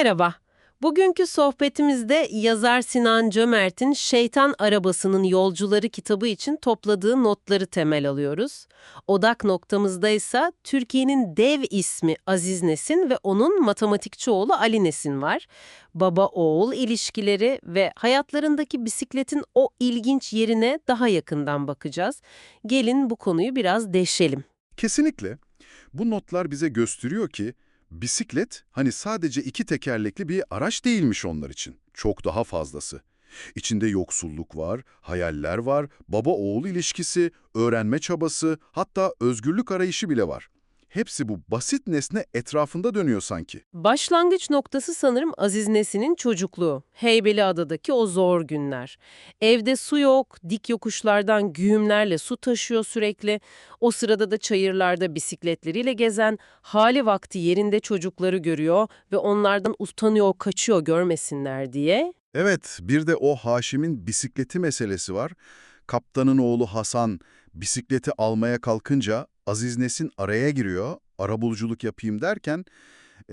Merhaba. Bugünkü sohbetimizde yazar Sinan Cömert'in Şeytan Arabasının Yolcuları kitabı için topladığı notları temel alıyoruz. Odak noktamızda ise Türkiye'nin dev ismi Aziz Nesin ve onun matematikçi oğlu Ali Nesin var. Baba-oğul ilişkileri ve hayatlarındaki bisikletin o ilginç yerine daha yakından bakacağız. Gelin bu konuyu biraz deşelim. Kesinlikle. Bu notlar bize gösteriyor ki bisiklet hani sadece iki tekerlekli bir araç değilmiş onlar için. Çok daha fazlası. İçinde yoksulluk var, hayaller var, baba-oğul ilişkisi, öğrenme çabası, hatta özgürlük arayışı bile var. Hepsi bu basit nesne etrafında dönüyor sanki. Başlangıç noktası sanırım Aziz Nesin'in çocukluğu. Heybeliada'daki o zor günler. Evde su yok, dik yokuşlardan güğümlerle su taşıyor sürekli. O sırada da çayırlarda bisikletleriyle gezen, hali vakti yerinde çocukları görüyor ve onlardan utanıyor, kaçıyor görmesinler diye. Evet, bir de o Haşim'in bisikleti meselesi var. Kaptanın oğlu Hasan bisikleti almaya kalkınca Aziz Nesin araya giriyor, arabuluculuk yapayım derken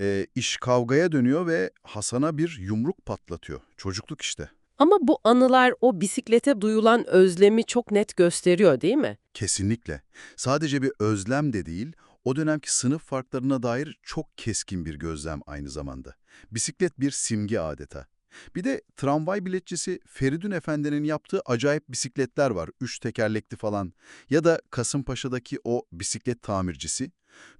e, iş kavgaya dönüyor ve Hasan'a bir yumruk patlatıyor. Çocukluk işte. Ama bu anılar o bisiklete duyulan özlemi çok net gösteriyor değil mi? Kesinlikle. Sadece bir özlem de değil, o dönemki sınıf farklarına dair çok keskin bir gözlem aynı zamanda. Bisiklet bir simge adeta. Bir de tramvay biletçisi Feridun Efendi'nin yaptığı acayip bisikletler var, üç tekerlekli falan. Ya da Kasımpaşa'daki o bisiklet tamircisi.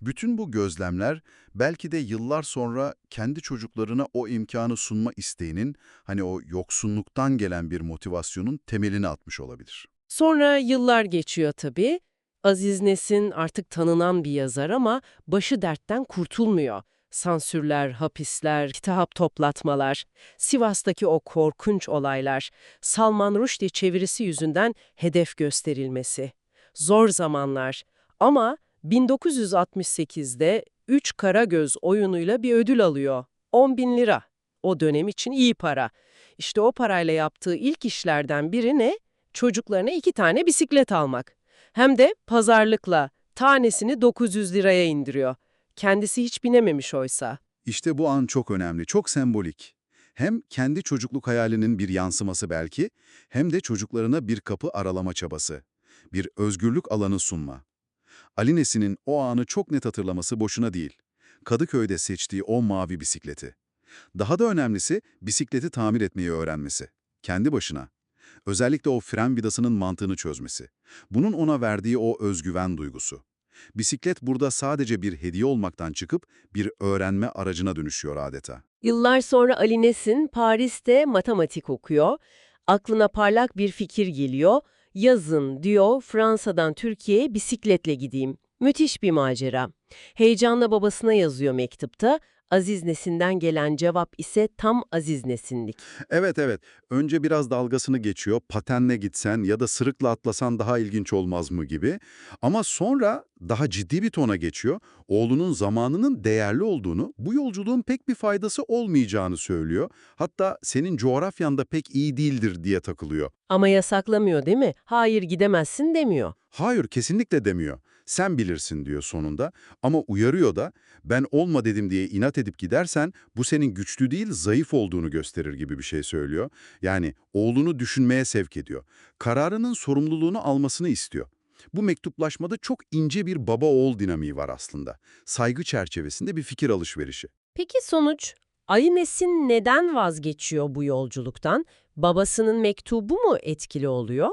Bütün bu gözlemler belki de yıllar sonra kendi çocuklarına o imkanı sunma isteğinin, hani o yoksunluktan gelen bir motivasyonun temelini atmış olabilir. Sonra yıllar geçiyor tabii. Aziz Nesin artık tanınan bir yazar ama başı dertten kurtulmuyor. Sansürler, hapisler, kitap toplatmalar, Sivas'taki o korkunç olaylar, Salman Rushdie çevirisi yüzünden hedef gösterilmesi. Zor zamanlar ama 1968'de Üç Karagöz oyunuyla bir ödül alıyor. 10 bin lira. O dönem için iyi para. İşte o parayla yaptığı ilk işlerden biri ne? Çocuklarına iki tane bisiklet almak. Hem de pazarlıkla tanesini 900 liraya indiriyor. Kendisi hiç binememiş oysa. İşte bu an çok önemli, çok sembolik. Hem kendi çocukluk hayalinin bir yansıması belki, hem de çocuklarına bir kapı aralama çabası. Bir özgürlük alanı sunma. Ali Nesin'in o anı çok net hatırlaması boşuna değil. Kadıköy'de seçtiği o mavi bisikleti. Daha da önemlisi bisikleti tamir etmeyi öğrenmesi. Kendi başına. Özellikle o fren vidasının mantığını çözmesi. Bunun ona verdiği o özgüven duygusu. Bisiklet burada sadece bir hediye olmaktan çıkıp bir öğrenme aracına dönüşüyor adeta. Yıllar sonra Ali Nesin Paris'te matematik okuyor. Aklına parlak bir fikir geliyor. Yazın diyor Fransa'dan Türkiye'ye bisikletle gideyim. Müthiş bir macera. Heyecanla babasına yazıyor mektupta. Aziz Nesin'den gelen cevap ise tam Aziz Nesin'lik. Evet evet, önce biraz dalgasını geçiyor, patenle gitsen ya da sırıkla atlasan daha ilginç olmaz mı gibi. Ama sonra daha ciddi bir tona geçiyor, oğlunun zamanının değerli olduğunu, bu yolculuğun pek bir faydası olmayacağını söylüyor. Hatta senin coğrafyanda pek iyi değildir diye takılıyor. Ama yasaklamıyor değil mi? Hayır gidemezsin demiyor. Hayır, kesinlikle demiyor. Sen bilirsin diyor sonunda ama uyarıyor da ben olma dedim diye inat edip gidersen bu senin güçlü değil zayıf olduğunu gösterir gibi bir şey söylüyor. Yani oğlunu düşünmeye sevk ediyor. Kararının sorumluluğunu almasını istiyor. Bu mektuplaşmada çok ince bir baba-oğul dinamiği var aslında. Saygı çerçevesinde bir fikir alışverişi. Peki sonuç? Ali Nesin neden vazgeçiyor bu yolculuktan? Babasının mektubu mu etkili oluyor?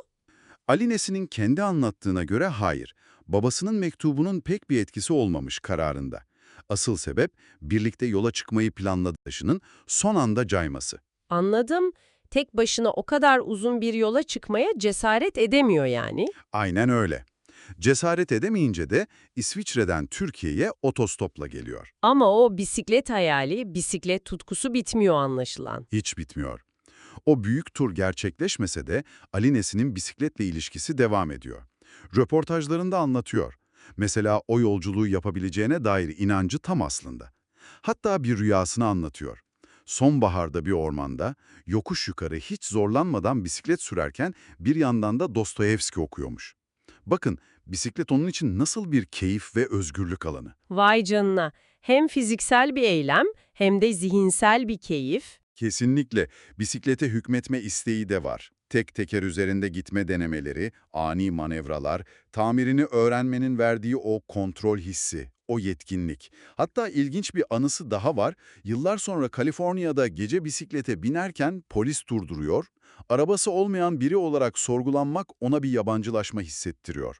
Ali Nesin'in kendi anlattığına göre hayır. Babasının mektubunun pek bir etkisi olmamış kararında. Asıl sebep birlikte yola çıkmayı planladığının son anda cayması. Anladım. Tek başına o kadar uzun bir yola çıkmaya cesaret edemiyor yani. Aynen öyle. Cesaret edemeyince de İsviçre'den Türkiye'ye otostopla geliyor. Ama o bisiklet hayali, bisiklet tutkusu bitmiyor anlaşılan. Hiç bitmiyor. O büyük tur gerçekleşmese de Ali Nesin'in bisikletle ilişkisi devam ediyor. Röportajlarında anlatıyor. Mesela o yolculuğu yapabileceğine dair inancı tam aslında. Hatta bir rüyasını anlatıyor. Sonbaharda bir ormanda, yokuş yukarı hiç zorlanmadan bisiklet sürerken bir yandan da Dostoyevski okuyormuş. Bakın, bisiklet onun için nasıl bir keyif ve özgürlük alanı. Vay canına. Hem fiziksel bir eylem hem de zihinsel bir keyif. Kesinlikle bisiklete hükmetme isteği de var. Tek teker üzerinde gitme denemeleri, ani manevralar, tamirini öğrenmenin verdiği o kontrol hissi, o yetkinlik. Hatta ilginç bir anısı daha var. Yıllar sonra Kaliforniya'da gece bisiklete binerken polis durduruyor. Arabası olmayan biri olarak sorgulanmak ona bir yabancılaşma hissettiriyor.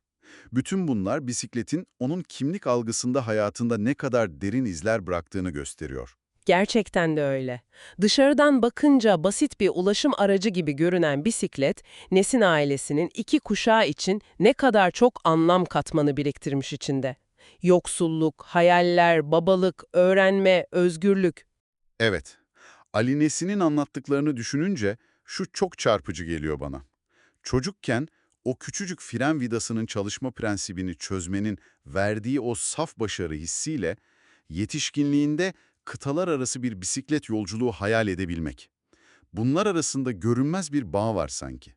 Bütün bunlar bisikletin onun kimlik algısında hayatında ne kadar derin izler bıraktığını gösteriyor. Gerçekten de öyle. Dışarıdan bakınca basit bir ulaşım aracı gibi görünen bisiklet, Nesin ailesinin iki kuşağı için ne kadar çok anlam katmanı biriktirmiş içinde. Yoksulluk, hayaller, babalık, öğrenme, özgürlük. Evet, Ali Nesin'in anlattıklarını düşününce şu çok çarpıcı geliyor bana. Çocukken o küçücük fren vidasının çalışma prensibini çözmenin verdiği o saf başarı hissiyle yetişkinliğinde kıtalar arası bir bisiklet yolculuğu hayal edebilmek. Bunlar arasında görünmez bir bağ var sanki.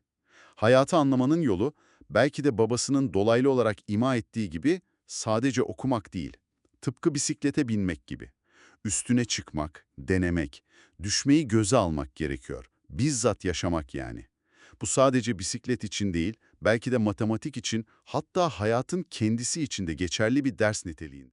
Hayatı anlamanın yolu belki de babasının dolaylı olarak ima ettiği gibi sadece okumak değil, tıpkı bisiklete binmek gibi. Üstüne çıkmak, denemek, düşmeyi göze almak gerekiyor. Bizzat yaşamak yani. Bu sadece bisiklet için değil, belki de matematik için, hatta hayatın kendisi için de geçerli bir ders niteliğinde.